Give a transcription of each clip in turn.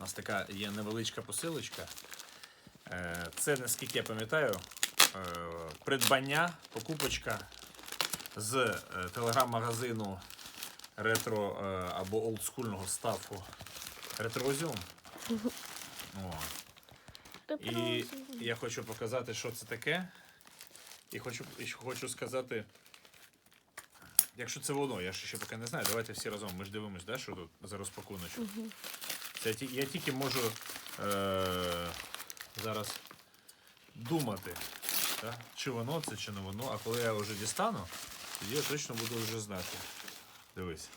У нас така є невеличка посилочка. Е, Це, наскільки я пам'ятаю, е, придбання, покупочка з е, телеграм-магазину ретро або олдскульного стафу Ретрозіум. І я хочу показати, що це таке. І хочу, і хочу сказати, якщо це воно, я ще поки не знаю. Давайте всі разом. Ми ж дивимось, да, що тут за розпакуночок. Це я тільки можу е- зараз думати, да, чи воно це, чи не воно. А коли я вже дістану, тоді я точно буду вже знати. Дивись,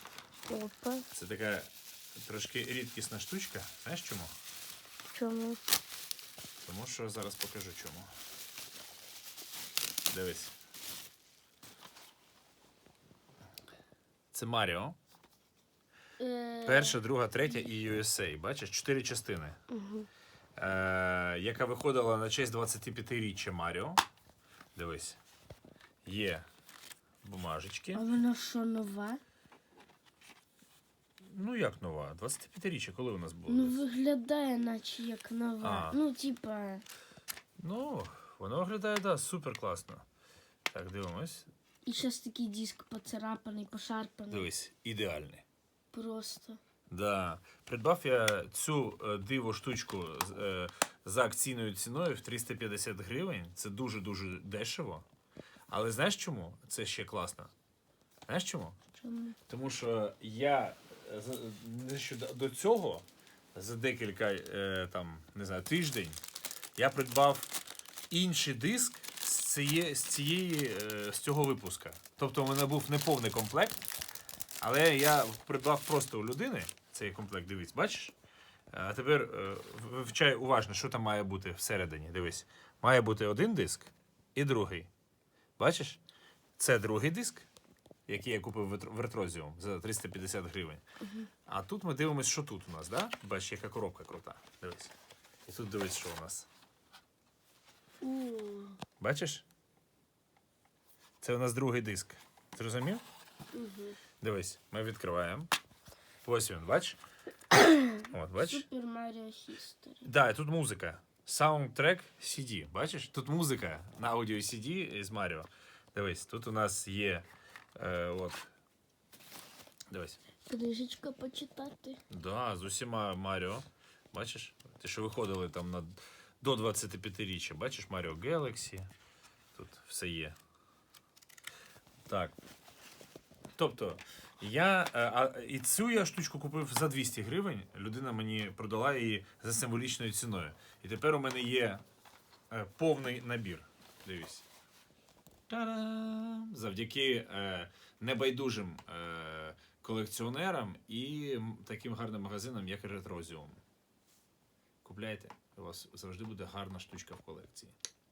Опа. це така трошки рідкісна штучка. Знаєш чому? Чому? Тому що зараз покажу чому. Дивись. Це Маріо. Е, Перша, друга, третя і USA. Бачиш, чотири частини. Е, яка виходила на честь 25-річчя Маріо. Дивись. Є бумажечки. А вона що нова? Ну як нова? 25-річчя, коли у нас було? Ну виглядає, наче як нова. А. Ну, типа, Ну, воно виглядає, да, супер класно. Так, дивимось. і щось такий диск поцарапаний, пошарпаний. Дивись, ідеальний. Просто. Да. Придбав я цю е, диво штучку е, за акційною ціною в 350 гривень. Це дуже-дуже дешево. Але знаєш чому? Це ще класно. Знаєш чому? Чому? Тому що я е, нещодавно до цього за декілька е, там, не знаю, тиждень я придбав інший диск з цієї, з, цієї, е, з цього випуска. Тобто у мене був неповний комплект, але я придбав просто у людини цей комплект, дивись, бачиш? А тепер е, вивчай уважно, що там має бути всередині. Дивись. Має бути один диск і другий. Бачиш? Це другий диск, який я купив в ретрозіум за 350 гривень. А тут ми дивимося, що тут у нас, да? Бачиш, яка коробка крута. Дивись. І тут дивись, що у нас. Бачиш? Це у нас другий диск. Зрозумів? Дивись, ми відкриваємо. Ось він, бач? От, бачиш? Супер Маріо Хістері. Да, і тут музика. Саундтрек CD. Бачиш? Тут музика на аудіо CD з Маріо. Дивись, тут у нас є. Е, от. Дивись. Книжечка почитати. Да, з усіма Маріо. Бачиш? Те, що виходили там на, до 25-річчя. Бачиш, Маріо Galaxy. Тут все є. Так. Тобто, я. е, А, і цю я штучку купив за 200 гривень. Людина мені продала її за символічною ціною. І тепер у мене є е, повний набір. Дивись. Та-дам! Завдяки е, небайдужим е, колекціонерам і таким гарним магазинам, як Ретрозіум. Купляйте, у вас завжди буде гарна штучка в колекції.